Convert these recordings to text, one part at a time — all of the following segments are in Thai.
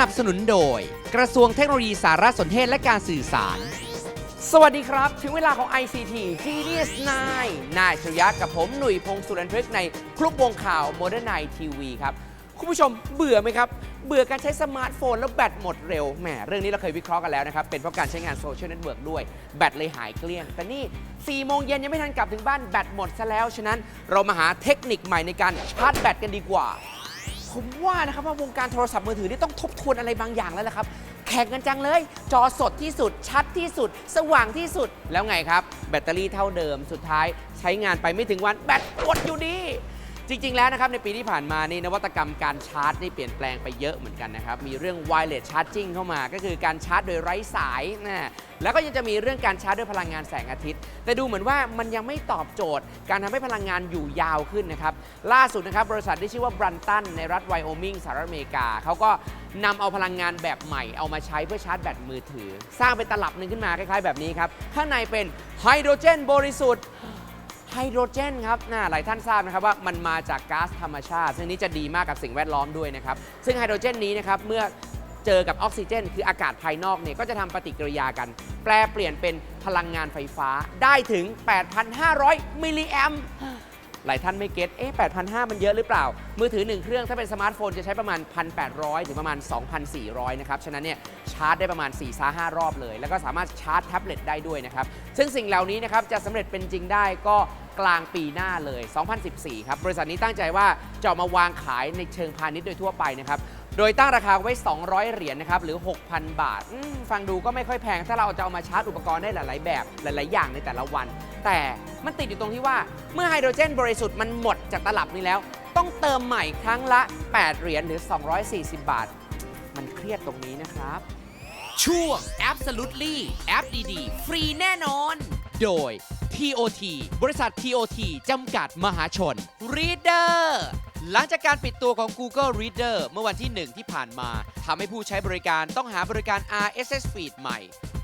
นับสนุนโดย กระทรวงเทคโนโลยีสารสนเทศและการสื่อสาร สวัสดีครับ ถึงเวลาของ ICT Genius 9นายชรยะกับผมหนุ่ยพงศ์สุรันทรึกในคลุกวงข่าว Modern Night TV ครับ คุณผู้ชมเบื่อไหมครับ เบื่อการใช้สมาร์ทโฟนแล้วแบตหมดเร็วแหมเรื่องนี้เราเคยวิเคราะห์กันแล้วนะครับ เป็นเพราะการใช้งานโซเชียลเน็ตเวิร์กด้วย แบตเลยหายเกลี้ยง แต่นี่4โมงเย็นยังไม่ทันกลับถึงบ้านแบตหมดซะแล้ว ฉะนั้นเรามาหาเทคนิคใหม่ในการชาร์จแบตกันดีกว่า ผมว่านะครับว่าวงการโทรศัพท์มือถือนี่ต้องทบทวนอะไรบางอย่างแล้วละครับ แข่งกันจังเลย จอสดที่สุด ชัดที่สุด สว่างที่สุดแล้วไงครับ แบตเตอรี่เท่าเดิมสุดท้ายใช้งานไปไม่ถึงวันแบตหมดอยู่ดี จริง ๆ แล้วนะครับในปีที่ผ่านมานี่นวัตกรรมการชาร์จนี่เปลี่ยนแปลงไปเยอะเหมือนกันนะครับ มีเรื่อง wireless charging เข้ามา ก็คือการชาร์จโดยไร้สายนะแล้วก็ยังจะมีเรื่องการชาร์จด้วยพลังงานแสงอาทิตย์ แต่ดูเหมือนว่ามันยังไม่ตอบโจทย์ การทำให้พลังงานอยู่ยาวขึ้นนะครับล่าสุดนะครับบริษัทที่ชื่อว่าบรันตันในรัฐไวโอมิงสหรัฐอเมริกาเขาก็นำเอาพลังงานแบบใหม่ เอามาใช้เพื่อชาร์จแบตมือถือ สร้างเป็นตลับหนึ่งขึ้นมาคล้ายๆ แบบนี้ครับข้างในเป็นไฮโดรเจนบริสุทธิ์ ไฮโดรเจนครับน่าหลายท่านทราบนะครับว่ามันมาจากก๊าซธรรมชาติ ซึ่งนี้จะดีมากกับสิ่งแวดล้อมด้วยนะครับ ซึ่งไฮโดรเจนนี้นะครับเมื่อเจอกับออกซิเจน คืออากาศภายนอกเนี่ยก็จะทำปฏิกิริยากัน แปลเปลี่ยนเป็นพลังงานไฟฟ้าได้ถึง 8,500 มิลลิแอมหลายท่านไม่เก็ตเอ๊ะ8,500 มันเยอะหรือเปล่า มือถือ 1 เครื่องถ้าเป็นสมาร์ทโฟนจะใช้ประมาณ 1,800 ถึงประมาณ 2,400 นะครับ ฉะนั้นเนี่ยชาร์จได้ประมาณ 4-5 รอบเลย แล้วก็สามารถชาร์จแท็บเล็ตได้ด้วยนะครับ ซึ่งสิ่งเหล่านี้นะครับจะสำเร็จเป็นจริงได้ก็ กลางปีหน้าเลย 2014 ครับ บริษัทนี้ตั้งใจว่าจะเอามาวางขายในเชิงพาณิชย์โดยทั่วไปนะครับ โดยตั้งราคาไว้ 200 เหรียญนะครับ หรือ 6,000 บาทอืมฟังดูก็ไม่ค่อยแพง ถ้าเราจะเอามาชาร์จอุปกรณ์ได้หลาย ๆ แบบหลาย ๆ อย่างในแต่ละวัน แต่มันติดอยู่ตรงที่ว่าเมื่อไฮโดรเจนบริสุทธิ์มันหมดจากตลับนี้แล้ว ต้องเติมใหม่ครั้งละ 8 เหรียญหรือ 240 บาท มันเครียดตรงนี้นะครับ ช่วง Absolutely แอปดีๆ ฟรีแน่นอน โดย TOT บริษัท TOT จำกัดมหาชน Reader หลังจากการปิดตัวของ Google Reader เมื่อวันที่ 1 ที่ผ่านมาทำให้ผู้ใช้บริการต้องหาบริการ RSS Feed ใหม่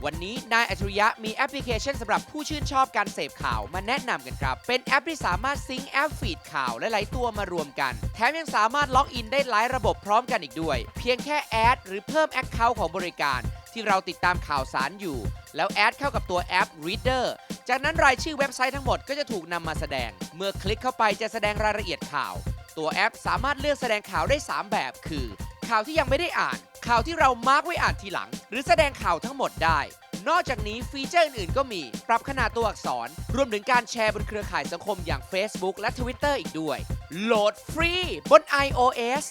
วันนี้นายอัจฉริยะมีแอปพลิเคชันสำหรับผู้ชื่นชอบการเสพข่าวมาแนะนำกันครับ เป็นแอปที่สามารถซิงค์แอปฟีดข่าวและหลายตัวมารวมกัน แถมยังสามารถล็อกอินได้หลายระบบพร้อมกันอีกด้วย เพียงแค่แอดหรือเพิ่มแอคเคาท์ของบริการ ที่เราติดตามข่าวสารอยู่ แล้วแอดเข้ากับตัวแอป Reader จากนั้นรายชื่อเว็บไซต์ทั้งหมดก็จะถูกนำมาแสดง เมื่อคลิกเข้าไปจะแสดงรายละเอียดข่าว ตัวแอปสามารถเลือกแสดงข่าวได้ 3 แบบ คือ ข่าวที่ยังไม่ได้อ่าน ข่าวที่เรามาร์กไว้อ่านทีหลัง หรือแสดงข่าวทั้งหมดได้ นอกจากนี้ฟีเจอร์อื่นๆก็มี ปรับขนาดตัวอักษร รวมถึงการแชร์บนเครือข่ายสังคมอย่าง Facebook และ Twitter อีกด้วย โหลดฟรีบน iOS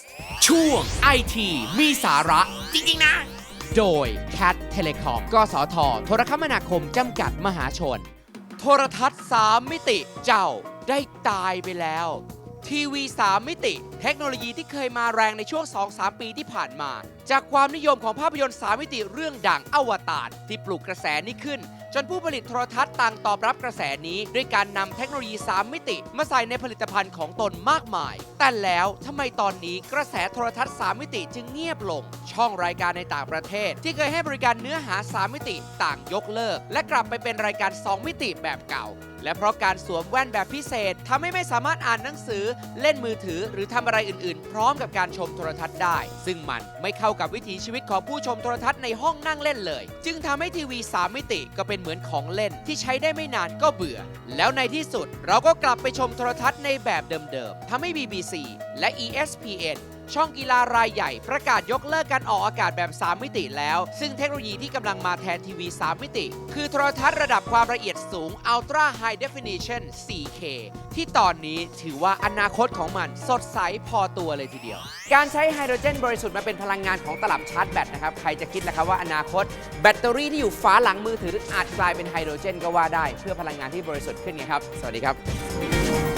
ช่วง IT มีสาระ จริงๆนะ โดย Cat Telecom กสท โทรคมนาคมจำกัดมหาชน โทรทัศน์ 3 มิติเจ้าได้ตายไปแล้ว ทีวี 3 มิติ เทคโนโลยีที่เคยมาแรงในช่วง 2-3 ปีที่ผ่านมา จากความนิยมของภาพยนตร์ 3 มิติเรื่องดังอวตารที่ปลุกกระแสนี้ขึ้น จนผู้ผลิตโทรทัศน์ต่างตอบรับกระแสนี้ ด้วยการนำเทคโนโลยี 3 มิติ มาใส่ในผลิตภัณฑ์ของตนมากมาย แต่แล้วทำไมตอนนี้กระแสโทรทัศน์ 3 มิติจึงเงียบลง ช่องรายการในต่างประเทศ ที่เคยให้บริการเนื้อหา 3 มิติ ต่างยกเลิก และกลับไปเป็นรายการ 2 มิติแบบเก่าและเพราะการสวมแว่นแบบพิเศษทำให้ไม่สามารถอ่านหนังสือ เล่นมือถือ หรือทำอะไรอื่นๆ พร้อมกับการชมโทรทัศน์ได้ ซึ่งมันไม่เข้ากับวิถีชีวิตของผู้ชมโทรทัศน์ในห้องนั่งเล่นเลย จึงทำให้ทีวี 3 มิติก็เป็นเหมือนของเล่นที่ใช้ได้ไม่นานก็เบื่อ แล้วในที่สุดเราก็กลับไปชมโทรทัศน์ในแบบเดิมๆทำให้ BBC และ ESPN ช่องกีฬารายใหญ่ประกาศยกเลิกการออกอากาศแบบ 3 มิติแล้ว ซึ่งเทคโนโลยีที่กำลังมาแทนทีวี 3 มิติ คือโทรทัศน์ระดับความละเอียดสูง Ultra High Definition 4K ที่ตอนนี้ถือว่าอนาคตของมันสดใสพอตัวเลยทีเดียว การใช้ไฮโดรเจนบริสุทธิ์มาเป็นพลังงานของตลับชาร์จแบตนะครับ ใครจะคิดล่ะครับว่าอนาคต แบตเตอรี่ที่อยู่ฝาหลังมือถืออาจกลายเป็นไฮโดรเจนก็ว่าได้ เพื่อพลังงานที่บริสุทธิ์ขึ้นไงครับ สวัสดีครับ